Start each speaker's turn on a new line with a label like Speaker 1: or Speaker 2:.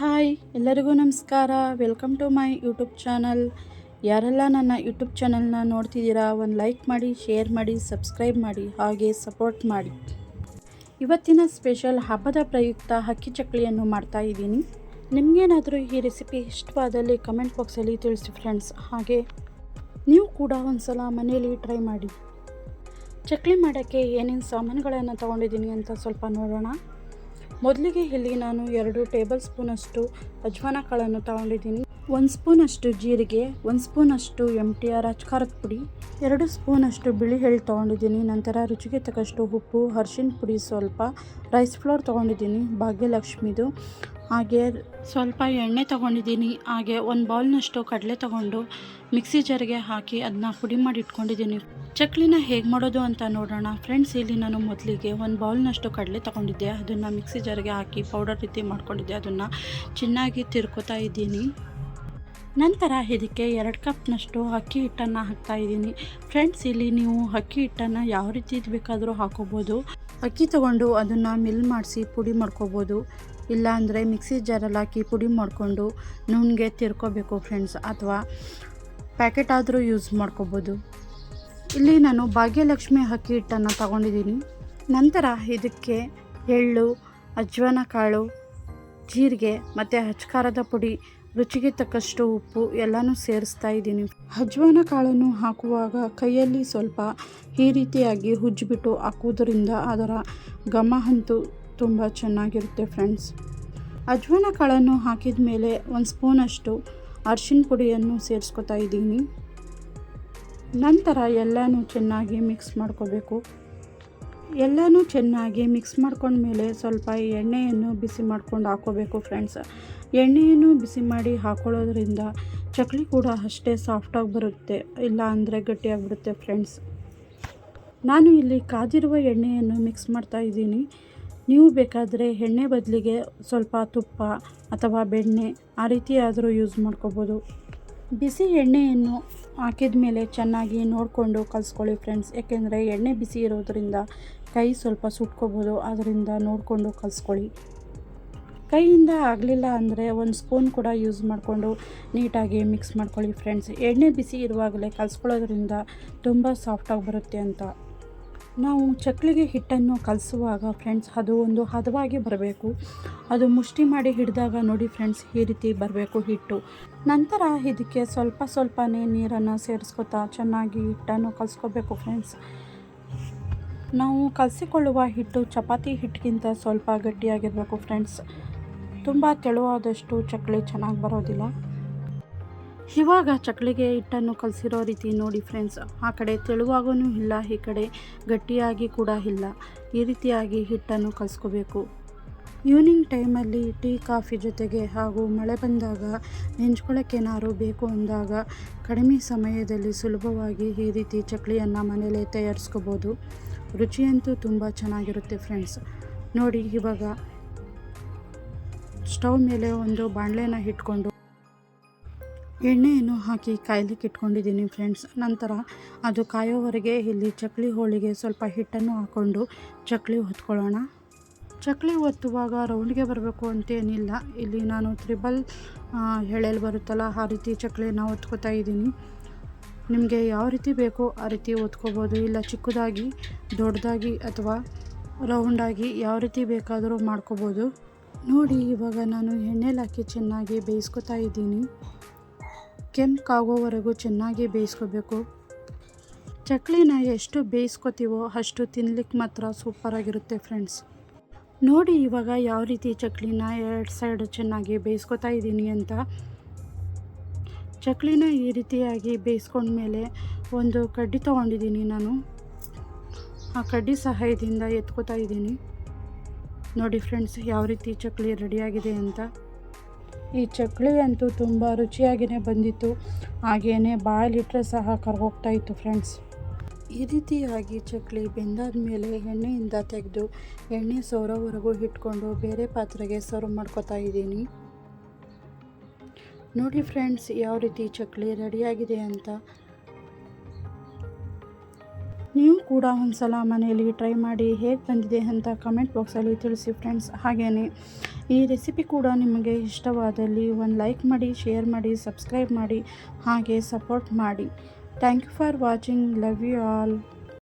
Speaker 1: Hi, ಎಲ್ಲರಿಗೂ ನಮಸ್ಕಾರ. Welcome to my YouTube channel ಯಾರೆಲ್ಲ ನನ್ನ ಯೂಟ್ಯೂಬ್ ಚಾನಲ್ನ ನೋಡ್ತಿದ್ದೀರಾ, ಒಂದು ಲೈಕ್ ಮಾಡಿ ಶೇರ್ ಮಾಡಿ ಸಬ್ಸ್ಕ್ರೈಬ್ ಮಾಡಿ, ಹಾಗೆ ಸಪೋರ್ಟ್ ಮಾಡಿ. ಇವತ್ತಿನ ಸ್ಪೆಷಲ್ ಹಬ್ಬದ ಪ್ರಯುಕ್ತ ಹಕ್ಕಿ ಚಕ್ಲಿಯನ್ನು ಮಾಡ್ತಾ ಇದ್ದೀನಿ. ನಿಮಗೇನಾದರೂ ಈ ರೆಸಿಪಿ ಇಷ್ಟವಾದಲ್ಲಿ ಕಮೆಂಟ್ ಬಾಕ್ಸಲ್ಲಿ ತಿಳಿಸಿ ಫ್ರೆಂಡ್ಸ್ ಹಾಗೆ ನೀವು ಕೂಡ ಒಂದು ಸಲ ಮನೆಯಲ್ಲಿ ಟ್ರೈ ಮಾಡಿ. ಚಕ್ಲಿ ಮಾಡೋಕ್ಕೆ ಏನೇನು ಸಾಮಾನುಗಳನ್ನು ತೊಗೊಂಡಿದ್ದೀನಿ ಅಂತ ಸ್ವಲ್ಪ ನೋಡೋಣ. ಮೊದಲಿಗೆ ಇಲ್ಲಿ ನಾನು ಎರಡು ಟೇಬಲ್ ಸ್ಪೂನಷ್ಟು ಅಜ್ವಾನ ಕಾಳನ್ನು ತಗೊಂಡಿದ್ದೀನಿ. ಒಂದು ಸ್ಪೂನಷ್ಟು ಜೀರಿಗೆ, ಒಂದು ಸ್ಪೂನಷ್ಟು ಎಂ ಟಿ ಆರ್ ಅಚ್ಕಾರದ ಪುಡಿ, ಎರಡು ಸ್ಪೂನಷ್ಟು ಬಿಳಿ ಎಳ್ಳು ತೊಗೊಂಡಿದ್ದೀನಿ. ನಂತರ ರುಚಿಗೆ ತಕ್ಕಷ್ಟು ಉಪ್ಪು ಅರ್ಶಿನ ಪುಡಿ ಸ್ವಲ್ಪ ರೈಸ್ ಫ್ಲೋರ್ ತೊಗೊಂಡಿದ್ದೀನಿ, ಭಾಗ್ಯಲಕ್ಷ್ಮಿದು. ಹಾಗೆ ಸ್ವಲ್ಪ ಎಣ್ಣೆ ತೊಗೊಂಡಿದ್ದೀನಿ. ಹಾಗೆ ಒಂದು ಬೌಲ್ನಷ್ಟು ಕಡಲೆ ತೊಗೊಂಡು ಮಿಕ್ಸಿ ಜಾರಿಗೆ ಹಾಕಿ ಅದನ್ನ ಪುಡಿ ಮಾಡಿ ಇಟ್ಕೊಂಡಿದ್ದೀನಿ. ಚಕ್ಲಿನ ಹೇಗೆ ಮಾಡೋದು ಅಂತ ನೋಡೋಣ. ಫ್ರೆಂಡ್ಸ್, ಇಲ್ಲಿ ನಾನು ಮೊದಲಿಗೆ ಒಂದು ಬೌಲ್ನಷ್ಟು ಕಡಲೆ ತೊಗೊಂಡಿದ್ದೆ. ಅದನ್ನು ಮಿಕ್ಸಿ ಜಾರಿಗೆ ಹಾಕಿ ಪೌಡರ್ ರೀತಿ ಮಾಡ್ಕೊಂಡಿದ್ದೆ. ಅದನ್ನು ಚೆನ್ನಾಗಿ ತಿರ್ಕೋತಾ ಇದ್ದೀನಿ. ನಂತರ ಇದಕ್ಕೆ ಎರಡು ಕಪ್ನಷ್ಟು ಅಕ್ಕಿ ಹಿಟ್ಟನ್ನು ಹಾಕ್ತಾ ಇದ್ದೀನಿ. ಫ್ರೆಂಡ್ಸ್, ಇಲ್ಲಿ ನೀವು ಅಕ್ಕಿ ಹಿಟ್ಟನ್ನು ಯಾವ ರೀತಿ ಬೇಕಾದರೂ ಹಾಕೋಬೋದು. ಅಕ್ಕಿ ತಗೊಂಡು ಅದನ್ನು ಮಿಲ್ ಮಾಡಿಸಿ ಪುಡಿ ಮಾಡ್ಕೋಬೋದು. ಇಲ್ಲ ಅಂದರೆ ಮಿಕ್ಸಿ ಜಾರಲ್ಲಿ ಹಾಕಿ ಪುಡಿ ಮಾಡಿಕೊಂಡು ನುಣ್ಣಗೆ ತಿರ್ಕೋಬೇಕು ಫ್ರೆಂಡ್ಸ್ ಅಥವಾ ಪ್ಯಾಕೆಟ್ ಆದರೂ ಯೂಸ್ ಮಾಡ್ಕೋಬೋದು. ಇಲ್ಲಿ ನಾನು ಭಾಗ್ಯಲಕ್ಷ್ಮಿ ಅಕ್ಕಿ ಹಿಟ್ಟನ್ನು ತಗೊಂಡಿದ್ದೀನಿ. ನಂತರ ಇದಕ್ಕೆ ಎಳ್ಳು ಅಜ್ವಾನ ಕಾಳು ಜೀರಿಗೆ ಮತ್ತು ಹಚ್ಕಾರದ ಪುಡಿ, ರುಚಿಗೆ ತಕ್ಕಷ್ಟು ಉಪ್ಪು ಎಲ್ಲನೂ ಸೇರಿಸ್ತಾ ಇದ್ದೀನಿ. ಅಜ್ವಾನ ಕಾಳನ್ನು ಹಾಕುವಾಗ ಕೈಯಲ್ಲಿ ಸ್ವಲ್ಪ ಈ ರೀತಿಯಾಗಿ ಉಜ್ಜಿಬಿಟ್ಟು ಹಾಕುವುದರಿಂದ ಅದರ ಘಮ ಅಂತೂ ತುಂಬ ಚೆನ್ನಾಗಿರುತ್ತೆ ಫ್ರೆಂಡ್ಸ್. ಅಜ್ವಾನ ಕಾಳನ್ನು ಹಾಕಿದ ಮೇಲೆ ಒಂದು ಸ್ಪೂನಷ್ಟು ಅರ್ಶಿನ ಪುಡಿಯನ್ನು ಸೇರಿಸ್ಕೊತಾ ಇದ್ದೀನಿ. ನಂತರ ಎಲ್ಲನೂ ಚೆನ್ನಾಗಿ ಮಿಕ್ಸ್ ಮಾಡ್ಕೋಬೇಕು. ಎಲ್ಲನೂ ಚೆನ್ನಾಗಿ ಮಿಕ್ಸ್ ಮಾಡ್ಕೊಂಡ್ಮೇಲೆ ಸ್ವಲ್ಪ ಎಣ್ಣೆಯನ್ನು ಬಿಸಿ ಮಾಡ್ಕೊಂಡು ಹಾಕೋಬೇಕು ಫ್ರೆಂಡ್ಸ್. ಎಣ್ಣೆಯನ್ನು ಬಿಸಿ ಮಾಡಿ ಹಾಕೊಳ್ಳೋದ್ರಿಂದ ಚಕ್ಲಿ ಕೂಡ ಅಷ್ಟೇ ಸಾಫ್ಟಾಗಿ ಬರುತ್ತೆ, ಇಲ್ಲ ಅಂದರೆ ಗಟ್ಟಿಯಾಗಿಬಿಡುತ್ತೆ ಫ್ರೆಂಡ್ಸ್. ನಾನು ಇಲ್ಲಿ ಕಾದಿರುವ ಎಣ್ಣೆಯನ್ನು ಮಿಕ್ಸ್ ಮಾಡ್ತಾ ಇದ್ದೀನಿ. ನೀವು ಬೇಕಾದರೆ ಎಣ್ಣೆ ಬದಲಿಗೆ ಸ್ವಲ್ಪ ತುಪ್ಪ ಅಥವಾ ಬೆಣ್ಣೆ ಆ ರೀತಿಯಾದರೂ ಯೂಸ್ ಮಾಡ್ಕೋಬೋದು. ಬಿಸಿ ಎಣ್ಣೆಯನ್ನು ಹಾಕಿದ ಮೇಲೆ ಚೆನ್ನಾಗಿ ನೋಡಿಕೊಂಡು ಕಲಿಸ್ಕೊಳ್ಳಿ ಫ್ರೆಂಡ್ಸ್. ಯಾಕೆಂದರೆ ಎಣ್ಣೆ ಬಿಸಿ ಇರೋದರಿಂದ ಕೈ ಸ್ವಲ್ಪ ಸುಟ್ಕೋಬೋದು. ಅದರಿಂದ ನೋಡಿಕೊಂಡು ಕಲಿಸ್ಕೊಳ್ಳಿ. ಕೈಯಿಂದ ಆಗಲಿಲ್ಲ ಅಂದರೆ ಒಂದು ಸ್ಪೂನ್ ಕೂಡ ಯೂಸ್ ಮಾಡಿಕೊಂಡು ನೀಟಾಗಿ ಮಿಕ್ಸ್ ಮಾಡ್ಕೊಳ್ಳಿ ಫ್ರೆಂಡ್ಸ್. ಎಣ್ಣೆ ಬಿಸಿ ಇರುವಾಗಲೇ ಕಲಿಸ್ಕೊಳ್ಳೋದ್ರಿಂದ ತುಂಬ ಸಾಫ್ಟಾಗಿ ಬರುತ್ತೆ ಅಂತ. ನಾವು ಚಕ್ಕಲಿಗೆ ಹಿಟ್ಟನ್ನು ಕಲಿಸುವಾಗ ಫ್ರೆಂಡ್ಸ್ ಅದು ಒಂದು ಹದವಾಗಿ ಬರಬೇಕು. ಅದು ಮುಷ್ಟಿ ಮಾಡಿ ಹಿಡಿದಾಗ ನೋಡಿ ಫ್ರೆಂಡ್ಸ್ ಈ ರೀತಿ ಬರಬೇಕು ಹಿಟ್ಟು. ನಂತರ ಇದಕ್ಕೆ ಸ್ವಲ್ಪ ಸ್ವಲ್ಪನೇ ನೀರನ್ನು ಸೇರಿಸ್ಕೊತಾ ಚೆನ್ನಾಗಿ ಹಿಟ್ಟನ್ನು ಕಲಿಸ್ಕೋಬೇಕು ಫ್ರೆಂಡ್ಸ್ ನಾವು ಕಲಸಿಕೊಳ್ಳುವ ಹಿಟ್ಟು ಚಪಾತಿ ಹಿಟ್ಟಿಗಿಂತ ಸ್ವಲ್ಪ ಗಟ್ಟಿಯಾಗಿರಬೇಕು ಫ್ರೆಂಡ್ಸ್ ತುಂಬ ತೆಳುವಾದಷ್ಟು ಚಕ್ಕಲಿ ಚೆನ್ನಾಗಿ ಬರೋದಿಲ್ಲ. ಇವಾಗ ಚಕ್ಲಿಗೆ ಹಿಟ್ಟನ್ನು ಕಲಸಿರೋ ರೀತಿ ನೋಡಿ ಫ್ರೆಂಡ್ಸ್ ಆ ಕಡೆ ತೆಳುವಾಗೂ ಇಲ್ಲ, ಈ ಕಡೆ ಗಟ್ಟಿಯಾಗಿ ಕೂಡ ಇಲ್ಲ. ಈ ರೀತಿಯಾಗಿ ಹಿಟ್ಟನ್ನು ಕಲಿಸ್ಕೋಬೇಕು. ಈವ್ನಿಂಗ್ ಟೈಮಲ್ಲಿ ಟೀ, ಕಾಫಿ ಜೊತೆಗೆ ಹಾಗೂ ಮಳೆ ಬಂದಾಗ ನೆಂಚ್ಕೊಳ್ಳೋಕ್ಕೇನಾದ್ರು ಬೇಕು ಅಂದಾಗ ಕಡಿಮೆ ಸಮಯದಲ್ಲಿ ಸುಲಭವಾಗಿ ಈ ರೀತಿ ಚಕ್ಕಲಿಯನ್ನು ಮನೇಲೇ ತಯಾರಿಸ್ಕೋಬೋದು. ರುಚಿಯಂತೂ ತುಂಬ ಚೆನ್ನಾಗಿರುತ್ತೆ ಫ್ರೆಂಡ್ಸ್ ನೋಡಿ ಇವಾಗ ಸ್ಟವ್ ಮೇಲೆ ಒಂದು ಬಾಣಲೆನ ಇಟ್ಕೊಂಡು ಎಣ್ಣೆಯನ್ನು ಹಾಕಿ ಕಾಯ್ಲಿಕ್ಕೆ ಇಟ್ಕೊಂಡಿದ್ದೀನಿ ಫ್ರೆಂಡ್ಸ್. ನಂತರ ಅದು ಕಾಯೋವರೆಗೆ ಇಲ್ಲಿ ಚಕ್ಲಿ ಹೋಳಿಗೆ ಸ್ವಲ್ಪ ಹಿಟ್ಟನ್ನು ಹಾಕ್ಕೊಂಡು ಚಕ್ಲಿ ಹೊತ್ಕೊಳ್ಳೋಣ. ಚಕ್ಲಿ ಒತ್ತುವಾಗ ರೌಂಡ್ಗೆ ಬರಬೇಕು ಅಂತೇನಿಲ್ಲ ಇಲ್ಲಿ ನಾನು ತ್ರಿಬಲ್ ಎಳೆಯಲ್ಲಿ ಬರುತ್ತಲ್ಲ, ಆ ರೀತಿ ಚಕ್ಲಿನ ಒತ್ಕೋತಾ ಇದ್ದೀನಿ. ನಿಮಗೆ ಯಾವ ರೀತಿ ಬೇಕೋ ಆ ರೀತಿ ಒತ್ಕೋಬೋದು. ಇಲ್ಲ ಚಿಕ್ಕದಾಗಿ, ದೊಡ್ಡದಾಗಿ ಅಥವಾ ರೌಂಡಾಗಿ ಯಾವ ರೀತಿ ಬೇಕಾದರೂ ಮಾಡ್ಕೋಬೋದು. ನೋಡಿ, ಇವಾಗ ನಾನು ಎಣ್ಣೆಲಿ ಹಾಕಿ ಚೆನ್ನಾಗಿ ಬೇಯಿಸ್ಕೊತಾ ಇದ್ದೀನಿ. ಕೆಂಪಾಗೋವರೆಗೂ ಚೆನ್ನಾಗಿ ಬೇಯಿಸ್ಕೋಬೇಕು. ಚಕ್ಲಿನ ಎಷ್ಟು ಬೇಯಿಸ್ಕೋತೀವೋ ಅಷ್ಟು ತಿನ್ಲಿಕ್ಕೆ ಮಾತ್ರ ಸೂಪರಾಗಿರುತ್ತೆ ಫ್ರೆಂಡ್ಸ್. ನೋಡಿ ಇವಾಗ ಯಾವ ರೀತಿ ಚಕ್ಲಿನ ಎರಡು ಸೈಡ್ ಚೆನ್ನಾಗಿ ಬೇಯಿಸ್ಕೊತಾ ಇದ್ದೀನಿ ಅಂತ. ಚಕ್ಲಿನ ಈ ರೀತಿಯಾಗಿ ಬೇಯಿಸ್ಕೊಂಡ್ಮೇಲೆ ಒಂದು ಕಡ್ಡಿ ತೊಗೊಂಡಿದ್ದೀನಿ ನಾನು. ಆ ಕಡ್ಡಿ ಸಹಾಯದಿಂದ ಎತ್ಕೋತಾ ಇದ್ದೀನಿ. ನೋಡಿ ಫ್ರೆಂಡ್ಸ್ ಯಾವ ರೀತಿ ಚಕ್ಲಿ ರೆಡಿಯಾಗಿದೆ ಅಂತ. ಈ ಚಕ್ಲಿ ಅಂತೂ ತುಂಬ ರುಚಿಯಾಗಿಯೇ ಬಂದಿತ್ತು. ಹಾಗೆಯೇ ಬಾಯಲ್ಲಿಟ್ಟರೆ ಸಹ ಕರ್ಗೋಗ್ತಾ ಇತ್ತು ಫ್ರೆಂಡ್ಸ್. ಈ ರೀತಿಯಾಗಿ ಚಕ್ಲಿ ಬೆಂದಾದ ಮೇಲೆ ಎಣ್ಣೆಯಿಂದ ತೆಗೆದು ಎಣ್ಣೆ ಸೋರೋವರೆಗೂ ಇಟ್ಕೊಂಡು ಬೇರೆ ಪಾತ್ರೆಗೆ ಸರ್ವ್ ಮಾಡ್ಕೊತಾ ಇದ್ದೀನಿ. ನೋಡಿ ಫ್ರೆಂಡ್ಸ್, ಯಾವ ರೀತಿ ಚಕ್ಲಿ ರೆಡಿಯಾಗಿದೆ ಅಂತ. ನೀವು ಕೂಡ ಒಂದು ಸಲ ಮನೆಯಲ್ಲಿ ಟ್ರೈ ಮಾಡಿ ಹೇಗೆ ಬಂದಿದೆ ಅಂತ ಕಮೆಂಟ್ ಬಾಕ್ಸಲ್ಲಿ ತಿಳಿಸಿ ಫ್ರೆಂಡ್ಸ್ ಹಾಗೆಯೇ ಈ ರೆಸಿಪಿ ಕೂಡ ನಿಮಗೆ ಇಷ್ಟವಾದಲ್ಲಿ ಒಂದು ಲೈಕ್ ಮಾಡಿ ಶೇರ್ ಮಾಡಿ ಸಬ್ಸ್ಕ್ರೈಬ್ ಮಾಡಿ, ಹಾಗೆ ಸಪೋರ್ಟ್ ಮಾಡಿ. Thank you for watching love you all